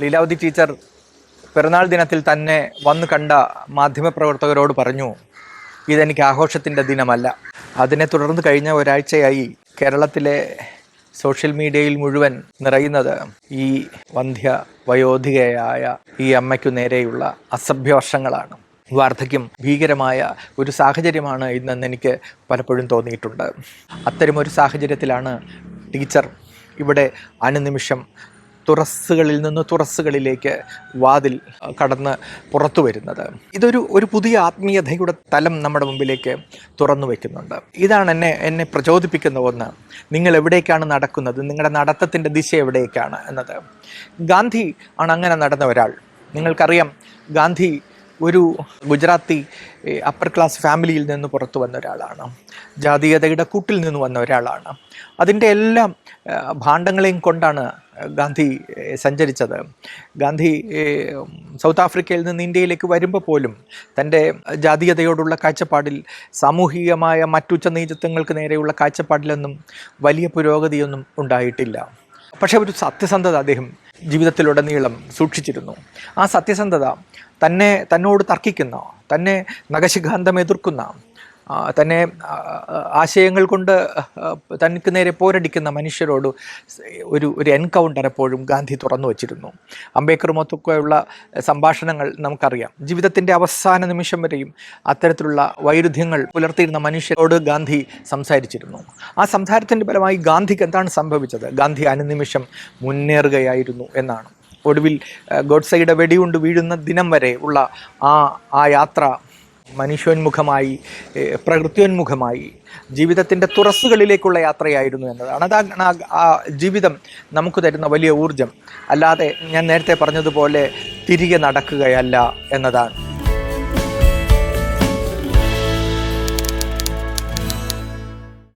Leelavathi teacher പിറന്നാൾ ദിനത്തിൽ തന്നെ വന്ന് കണ്ട മാധ്യമപ്രവർത്തകരോട് പറഞ്ഞു ഇതെനിക്ക് ആഘോഷത്തിന്റെ ദിനമല്ല. അതിനെ തുടർന്ന് കഴിഞ്ഞ ഒരാഴ്ചയായി കേരളത്തിലെ സോഷ്യൽ മീഡിയയിൽ മുഴുവൻ നിറയുന്നത് ഈ വന്ധ്യ വയോധികയായ ഈ അമ്മയ്ക്കു നേരെയുള്ള അസഭ്യവർഷങ്ങളാണ് വാർദ്ധക്യം ഭീകരമായ ഒരു സാഹചര്യമാണ് ഇന്നെന്ന് എനിക്ക് പലപ്പോഴും തോന്നിയിട്ടുണ്ട്. അത്തരമൊരു സാഹചര്യത്തിലാണ് ടീച്ചർ ഇവിടെ അനുനിമിഷം തുറസ്സുകളിൽ നിന്ന് തുറസ്സുകളിലേക്ക് വാതിൽ കടന്ന് പുറത്തു വരുന്നത്. ഇതൊരു ഒരു പുതിയ ആത്മീയതയുടെ തലം നമ്മുടെ മുമ്പിലേക്ക് തുറന്നു വയ്ക്കുന്നുണ്ട് ഇതാണ് എന്നെ എന്നെ പ്രചോദിപ്പിക്കുന്ന ഒന്ന്. നിങ്ങൾ എവിടേക്കാണ് നടക്കുന്നത്? നിങ്ങളുടെ നടത്തത്തിന്റെ ദിശ എവിടേക്കാണ് എന്നത്. ഗാന്ധി ആണ് അങ്ങനെ നടന്ന ഒരാൾ. നിങ്ങൾക്കറിയാം ഗാന്ധി ഒരു ഗുജറാത്തി അപ്പർ ക്ലാസ് ഫാമിലിയിൽ നിന്ന് പുറത്തു വന്ന ഒരാളാണ്. ജാതീയതയുടെ കൂട്ടിൽ നിന്ന് വന്ന ഒരാളാണ്. അതിന്റെ എല്ലാം ഭാണ്ഡങ്ങളെയും കൊണ്ടാണ് ഗാന്ധി സഞ്ചരിച്ചത്. ഗാന്ധി സൗത്ത് ആഫ്രിക്കയിൽ നിന്ന് ഇന്ത്യയിലേക്ക് വരുമ്പോൾ പോലും തന്റെ ജാതീയതയോടുള്ള കാഴ്ചപ്പാടിൽ സാമൂഹികമായ മറ്റുച്ച നീചത്വങ്ങൾക്ക് നേരെയുള്ള കാഴ്ചപ്പാടിലൊന്നും വലിയ പുരോഗതിയൊന്നും ഉണ്ടായിട്ടില്ല. പക്ഷേ ഒരു സത്യസന്ധത അദ്ദേഹം ജീവിതത്തിലുടനീളം സൂക്ഷിച്ചിരുന്നു. ആ സത്യസന്ധത തന്നെ തന്നോട് തർക്കിക്കുന്ന തന്നെ നഖശിഖാന്തം എതിർക്കുന്ന തന്നെ ആശയങ്ങൾ കൊണ്ട് തനിക്ക് നേരെ പോരടിക്കുന്ന മനുഷ്യരോട് ഒരു ഒരു എൻകൗണ്ടർ എപ്പോഴും ഗാന്ധി തുറന്നു വച്ചിരുന്നു. അംബേദ്കറുമൊത്തൊക്കെയുള്ള സംഭാഷണങ്ങൾ നമുക്കറിയാം. ജീവിതത്തിന്റെ അവസാന നിമിഷം വരെയും അത്തരത്തിലുള്ള വൈരുദ്ധ്യങ്ങൾ പുലർത്തിയിരുന്ന മനുഷ്യരോട് ഗാന്ധി സംസാരിച്ചിരുന്നു. ആ സംസാരത്തിന്റെ ഫലമായി ഗാന്ധിക്ക് എന്താണ് സംഭവിച്ചത്? ഗാന്ധി അനുനിമിഷം മുന്നേറുകയായിരുന്നു എന്നാണ്. ഒടുവിൽ ഗോഡ്സയുടെ വെടിയുണ്ട് വീഴുന്ന ദിനം വരെ ഉള്ള ആ ആ യാത്ര മനുഷ്യോന്മുഖമായി പ്രകൃത്യോന്മുഖമായി ജീവിതത്തിന്റെ തുറസ്സുകളിലേക്കുള്ള യാത്രയായിരുന്നു എന്നതാണ്. അതാണ് ആ ജീവിതം നമുക്ക് തരുന്ന വലിയ ഊർജം അല്ലാതെ ഞാൻ നേരത്തെ പറഞ്ഞതുപോലെ തിരികെ നടക്കുകയല്ല എന്നതാണ്.